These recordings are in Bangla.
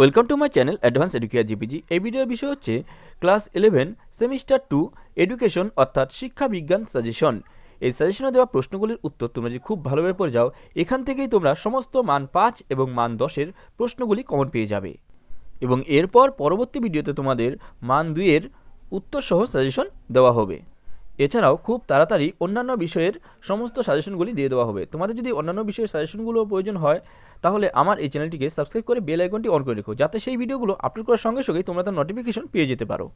Welcome to my channel advance educare GPG এই ভিডিওর বিষয় হচ্ছে class eleven semester two education অর্থাৎ শিক্ষা বিজ্ঞান সাজেশন এই সাজেশনে দেওয়া প্রশ্নগুলির উত্তর তোমরা যদি খুব ভালোভাবে পড়ে যাও, এখান থেকেই তোমরা সমস্ত মান পাঁচ এবং মান দশের প্রশ্নগুলি কমন পেয়ে যাবে। এবং এরপর পরবর্তী ভিডিওতে তোমাদের মান দুইয়ের উত্তর সহ সাজেশন দেওয়া হবে। এছাড়াও খুব তাড়াতাড়ি অন্যান্য বিষয়ের সমস্ত সাজেশনগুলি দিয়ে দেওয়া হবে। তোমাদের যদি অন্যান্য বিষয়ের সাজেশনগুলো প্রয়োজন হয় তাহলে আমার এই চ্যানেলটিকে সাবস্ক্রাইব করে বেল আইকনটি অন করে রেখো, যাতে সেই ভিডিওগুলো আপলোড করার সঙ্গে সঙ্গেই তোমরা তার নোটিফিকেশন পেয়ে যেতে পারো।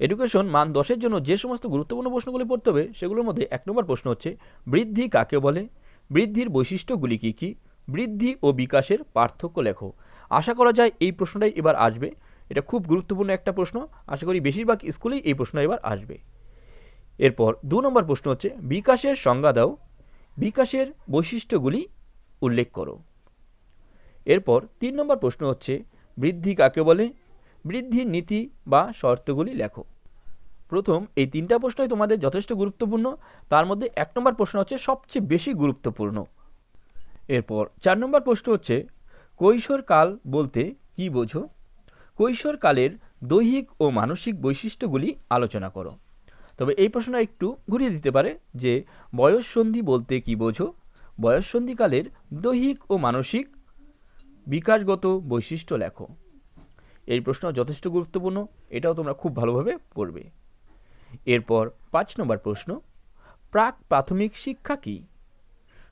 এডুকেশন মান দশের জন্য যে সমস্ত গুরুত্বপূর্ণ প্রশ্নগুলি পড়তে হবে, সেগুলোর মধ্যে এক নম্বর প্রশ্ন হচ্ছে, বৃদ্ধি কাকে বলে? বৃদ্ধির বৈশিষ্ট্যগুলি কী কী? বৃদ্ধি ও বিকাশের পার্থক্য লেখো। আশা করা যায় এই প্রশ্নটাই এবার আসবে। এটা খুব গুরুত্বপূর্ণ একটা প্রশ্ন। আশা করি বেশিরভাগ স্কুলেই এই প্রশ্ন এবার আসবে। এরপর দু নম্বর প্রশ্ন হচ্ছে, বিকাশের সংজ্ঞা দাও। বিকাশের বৈশিষ্ট্যগুলি উল্লেখ করো। এরপর তিন নম্বর প্রশ্ন হচ্ছে, বৃদ্ধি কাকে বলে? বৃদ্ধির নীতি বা শর্তগুলি লেখো। প্রথম, এই তিনটা প্রশ্নই তোমাদের যথেষ্ট গুরুত্বপূর্ণ। তার মধ্যে এক নম্বর প্রশ্ন হচ্ছে সবচেয়ে বেশি গুরুত্বপূর্ণ। এরপর চার নম্বর প্রশ্ন হচ্ছে, কৈশোরকাল বলতে কি বোঝো? কৈশোরকালের দৈহিক ও মানসিক বৈশিষ্ট্যগুলি আলোচনা করো। তবে এই প্রশ্ন একটু ঘুরিয়ে দিতে পারে যে বয়ঃসন্ধি বলতে কি বোঝো? বয়ঃসন্ধিকালের দৈহিক ও মানসিক বিকাশগত বৈশিষ্ট্য লেখো। এই প্রশ্ন যথেষ্ট গুরুত্বপূর্ণ, এটাও তোমরা খুব ভালোভাবে পড়বে। এরপর পাঁচ নম্বর প্রশ্ন, প্রাক প্রাথমিক শিক্ষা কি?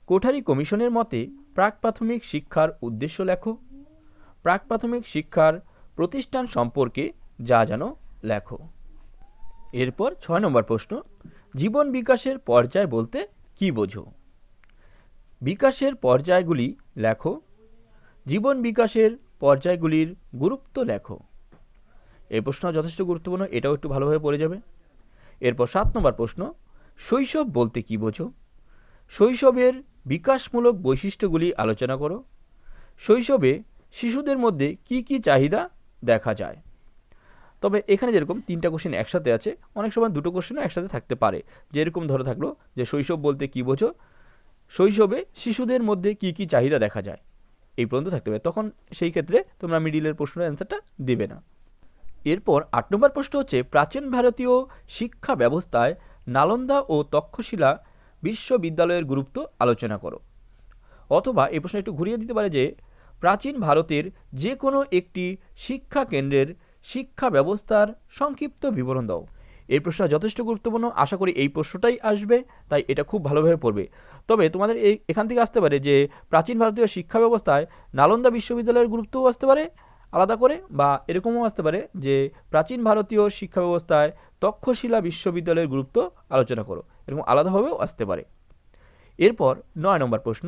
কোঠারি কমিশনের মতে, প্রাক প্রাথমিক শিক্ষার উদ্দেশ্য লেখো। প্রাক প্রাথমিক শিক্ষার প্রতিষ্ঠান সম্পর্কে যা জানো, লেখো। এরপর ছয় নম্বর প্রশ্ন, জীবন বিকাশের পর্যায় বলতে কি বোঝো? বিকাশের পর্যায়গুলি লেখো জীবন বিকাশের পর্যায়গুলির গুরুত্ব লেখো। এই প্রশ্ন যথেষ্ট গুরুত্বপূর্ণ, এটাও একটু ভালোভাবে পড়ে যাবে। এরপর সাত নম্বর প্রশ্ন, শৈশব বলতে কি বোঝো? শৈশবের বিকাশমূলক বৈশিষ্ট্যগুলি আলোচনা করো। শৈশবে শিশুদের মধ্যে কি কি চাহিদা দেখা যায়? তবে এখানে যেরকম তিনটা কোশ্চেন একসাথে আছে, অনেক সময় দুটো কোশ্চেনও একসাথে থাকতে পারে। যেরকম ধরে থাকল যে শৈশব বলতে কি বোঝো? শৈশবে শিশুদের মধ্যে কি কি চাহিদা দেখা যায়? এই পর্যন্ত থাকতে পারে। তখন সেই ক্ষেত্রে তোমরা মিডিলের প্রশ্নের অ্যান্সারটা দেবে না। এরপর আট নম্বর প্রশ্ন হচ্ছে, প্রাচীন ভারতীয় শিক্ষা ব্যবস্থায় নালন্দা ও তক্ষশিলা বিশ্ববিদ্যালয়ের গুরুত্ব আলোচনা করো। অথবা এই প্রশ্ন একটু ঘুরিয়ে দিতে পারে যে, প্রাচীন ভারতের যে কোনো একটি শিক্ষা কেন্দ্রের শিক্ষা ব্যবস্থার সংক্ষিপ্ত বিবরণ দাও। এই প্রশ্নটা যথেষ্ট গুরুত্বপূর্ণ। আশা করি এই প্রশ্নটাই আসবে, তাই এটা খুব ভালোভাবে পড়বে। তবে তোমাদের এই, এখান থেকে আসতে পারে যে প্রাচীন ভারতীয় শিক্ষা ব্যবস্থায় নালন্দা বিশ্ববিদ্যালয়ের গুরুত্বও আসতে পারে আলাদা করে, বা এরকমও আসতে পারে যে প্রাচীন ভারতীয় শিক্ষা ব্যবস্থায় তক্ষশিলা বিশ্ববিদ্যালয়ের গুরুত্ব আলোচনা করো। এরকম আলাদাভাবেও আসতে পারে। এরপর নয় নম্বর প্রশ্ন।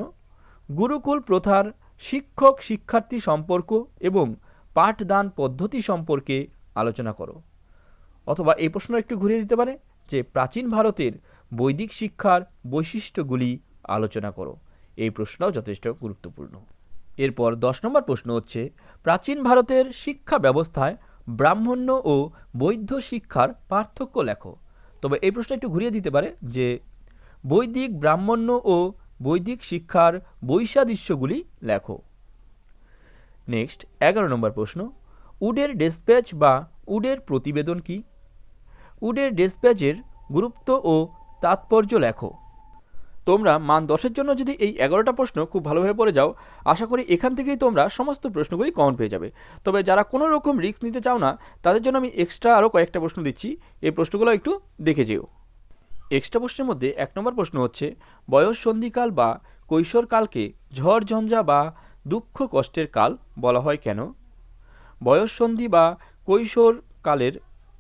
গুরুকুল প্রথার শিক্ষক শিক্ষার্থী সম্পর্ক এবং পাঠদান পদ্ধতি সম্পর্কে আলোচনা করো। অথবা এই প্রশ্ন একটু ঘুরিয়ে দিতে পারে যে প্রাচীন ভারতের বৈদিক শিক্ষার বৈশিষ্ট্যগুলি আলোচনা করো। এই প্রশ্নটাও যথেষ্ট গুরুত্বপূর্ণ। এরপর দশ নম্বর প্রশ্ন হচ্ছে, প্রাচীন ভারতের শিক্ষা ব্যবস্থায় ব্রাহ্মণ্য ও বৈধ শিক্ষার পার্থক্য লেখো। তবে এই প্রশ্ন একটু ঘুরিয়ে দিতে পারে যে, বৈদিক ব্রাহ্মণ্য ও বৈদিক শিক্ষার বৈসাদৃশ্যগুলি লেখো। নেক্সট, এগারো নম্বর প্রশ্ন, উডের ডেসপ্যাচ বা উডের প্রতিবেদন কি? উডের ডেসপ্যাচের গুরুত্ব ও তাৎপর্য লেখো। তোমরা মান দশের জন্য যদি এই এগারোটা প্রশ্ন খুব ভালোভাবে পড়ে যাও, আশা করি এখান থেকেই তোমরা সমস্ত প্রশ্নগুলি কমন পেয়ে যাবে। তবে যারা কোনো রকম রিস্ক নিতে চাও না, তাদের জন্য আমি এক্সট্রা আরও কয়েকটা প্রশ্ন দিচ্ছি। এই প্রশ্নগুলো একটু দেখে যেও। এক্সট্রা প্রশ্নের মধ্যে এক নম্বর প্রশ্ন হচ্ছে, বয়স, সন্ধিকাল বা কৈশোরকালকে ঝড়, ঝঞ্ঝা বা দুঃখ, কষ্টের কাল বলা হয় কেন? বয়ঃসন্ধি বা কৈশোর কালের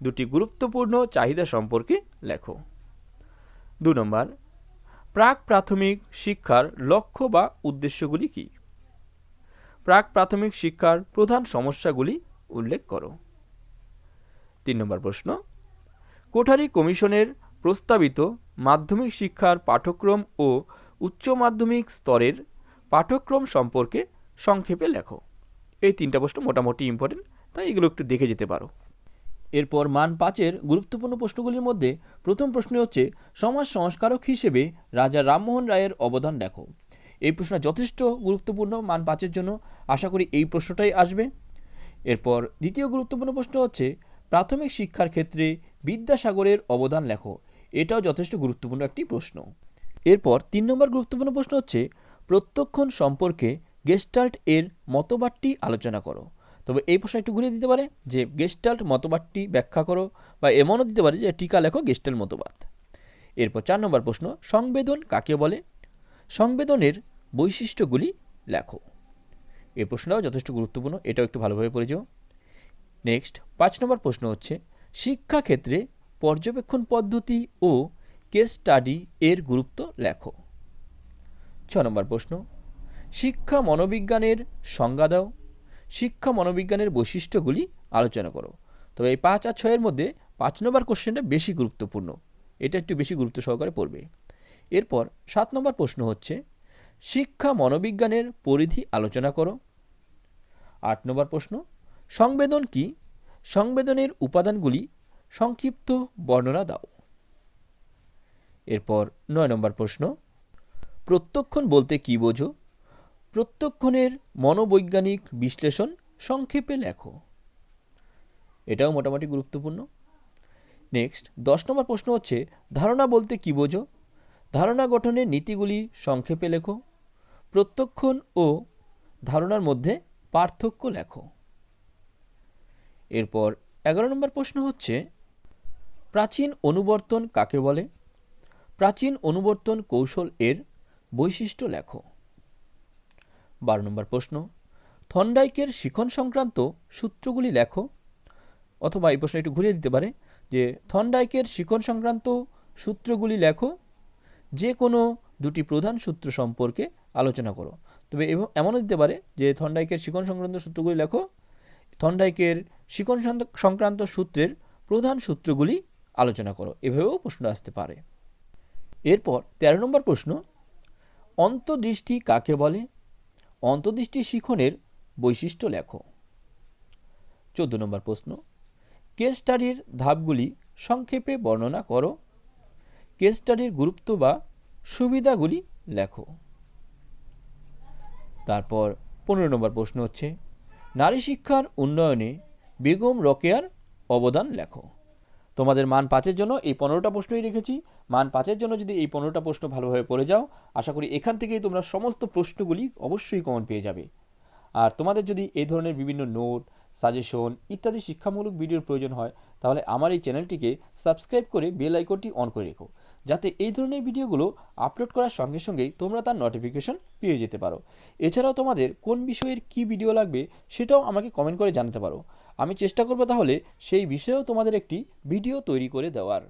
দুটি গুরুত্বপূর্ণ চাহিদা সম্পর্কে লেখো। দু নম্বর, প্রাক প্রাথমিক শিক্ষার লক্ষ্য বা উদ্দেশ্যগুলি কী? প্রাক প্রাথমিক শিক্ষার প্রধান সমস্যাগুলি উল্লেখ করো। তিন নম্বর প্রশ্ন, কোঠারি কমিশনের প্রস্তাবিত মাধ্যমিক শিক্ষার পাঠ্যক্রম ও উচ্চ মাধ্যমিক স্তরের পাঠ্যক্রম সম্পর্কে সংক্ষেপে লেখো। এই তিনটা প্রশ্ন মোটামুটি ইম্পর্টেন্ট তাই এগুলো একটু দেখে যেতে পারো। এরপর মান পাঁচের গুরুত্বপূর্ণ প্রশ্নগুলির মধ্যে প্রথম প্রশ্ন হচ্ছে, সমাজ সংস্কারক হিসেবে রাজা রামমোহন রায়ের অবদান দেখো। এই প্রশ্ন যথেষ্ট গুরুত্বপূর্ণ মান পাঁচের জন্য। আশা করি এই প্রশ্নটাই আসবে। এরপর দ্বিতীয় গুরুত্বপূর্ণ প্রশ্ন হচ্ছে, প্রাথমিক শিক্ষার ক্ষেত্রে বিদ্যাসাগরের অবদান লেখো। এটাও যথেষ্ট গুরুত্বপূর্ণ একটি প্রশ্ন। এরপর তিন নম্বর গুরুত্বপূর্ণ প্রশ্ন হচ্ছে, প্রত্যক্ষণ সম্পর্কে গেস্টাল্ট এর মতবাদটি আলোচনা করো। তবে এই প্রশ্ন একটু ঘুরিয়ে দিতে পারে যে গেস্টাল্ট মতবাদটি ব্যাখ্যা করো বা এমনও দিতে পারে যে টিকা লেখো গেস্টাল্ট মতবাদ। এরপর চার নম্বর প্রশ্ন, সংবেদন কাকে বলে? সংবেদনের বৈশিষ্ট্যগুলি লেখো। এই প্রশ্নটাও যথেষ্ট গুরুত্বপূর্ণ, এটাও একটু ভালোভাবে পড়ে যাও। নেক্সট পাঁচ নম্বর প্রশ্ন হচ্ছে, শিক্ষাক্ষেত্রে পর্যবেক্ষণ পদ্ধতি ও কেস স্টাডি এর গুরুত্ব লেখো। ছ নম্বর প্রশ্ন, শিক্ষা মনোবিজ্ঞানের সংজ্ঞা দাও। শিক্ষা মনোবিজ্ঞানের বৈশিষ্ট্যগুলি আলোচনা করো। তবে এই পাঁচ আর ছয়ের মধ্যে পাঁচ নম্বর কোশ্চেনটা বেশি গুরুত্বপূর্ণ। এটা একটু বেশি গুরুত্ব সহকারে পড়বে। এরপর সাত নম্বর প্রশ্ন হচ্ছে, শিক্ষা মনোবিজ্ঞানের পরিধি আলোচনা করো। আট নম্বর প্রশ্ন, সংবেদন কি? সংবেদনের উপাদানগুলি সংক্ষিপ্ত বর্ণনা দাও। এরপর নয় নম্বর প্রশ্ন, প্রত্যক্ষণ বলতে কি বোঝো? প্রত্যক্ষণের মনোবৈজ্ঞানিক বিশ্লেষণ সংক্ষেপে লেখো। এটাও মোটামুটি গুরুত্বপূর্ণ। নেক্সট দশ নম্বর প্রশ্ন হচ্ছে, ধারণা বলতে কি বোঝো? ধারণা গঠনের নীতিগুলি সংক্ষেপে লেখো। প্রত্যক্ষণ ও ধারণার মধ্যে পার্থক্য লেখো। এরপর এগারো নম্বর প্রশ্ন হচ্ছে, প্রাচীন অনুবর্তন কাকে বলে? প্রাচীন অনুবর্তন কৌশল এর বৈশিষ্ট্য লেখো। বারো নম্বর প্রশ্ন, থন্ডাইকের শিখন সংক্রান্ত সূত্রগুলি লেখো, অথবা এই প্রশ্ন একটু ঘুরিয়ে দিতে পারে, যে থন্ডাইকের শিখন সংক্রান্ত সূত্রগুলি লেখো, যে কোনো দুটি প্রধান সূত্র সম্পর্কে আলোচনা করো। তবে এমনও দিতে পারে যে থন্ডাইকের শিখন সংক্রান্ত সূত্রগুলি লেখো, থন্ডাইকের শিখন সংক্রান্ত সূত্রের প্রধান সূত্রগুলি আলোচনা করো। এভাবেও প্রশ্ন আসতে পারে। এরপর তেরো নম্বর প্রশ্ন, অন্তর্দৃষ্টি কাকে বলে? অন্তর্দৃষ্টি শিখনের বৈশিষ্ট্য লেখো। চোদ্দ নম্বর প্রশ্ন, কেস স্টাডির ধাপগুলি সংক্ষেপে বর্ণনা করো। কেস স্টাডির গুরুত্ব বা সুবিধাগুলি লেখো। তারপর পনেরো নম্বর প্রশ্ন হচ্ছে, নারী শিক্ষার উন্নয়নে বেগম রকেয়ার অবদান লেখো। তোমাদের মান পাঁচের জন্য এই পনেরোটা প্রশ্নই রেখেছি। মান পাঁচের জন্য যদি এই পনেরোটা প্রশ্ন ভালোভাবে পড়ে যাও, আশা করি এখান থেকেই তোমরা সমস্ত প্রশ্নগুলি অবশ্যই কমন পেয়ে যাবে। আর তোমাদের যদি এই ধরনের বিভিন্ন নোট সাজেশন ইত্যাদি শিক্ষামূলক ভিডিওর প্রয়োজন হয়, তাহলে আমার এই চ্যানেলটিকে সাবস্ক্রাইব করে বেল আইকনটি অন করে রেখো। যাতে এই ধরনের ভিডিওগুলো আপলোড করার সঙ্গে সঙ্গেই তোমরা তার নোটিফিকেশন পেয়ে যেতে পারো। এছাড়াও তোমাদের কোন বিষয়ের কি ভিডিও লাগবে সেটাও আমাকে কমেন্ট করে জানাতে পারো। আমি চেষ্টা করব তাহলে সেই বিষয়েও তোমাদের একটি ভিডিও তৈরি করে দেওয়ার।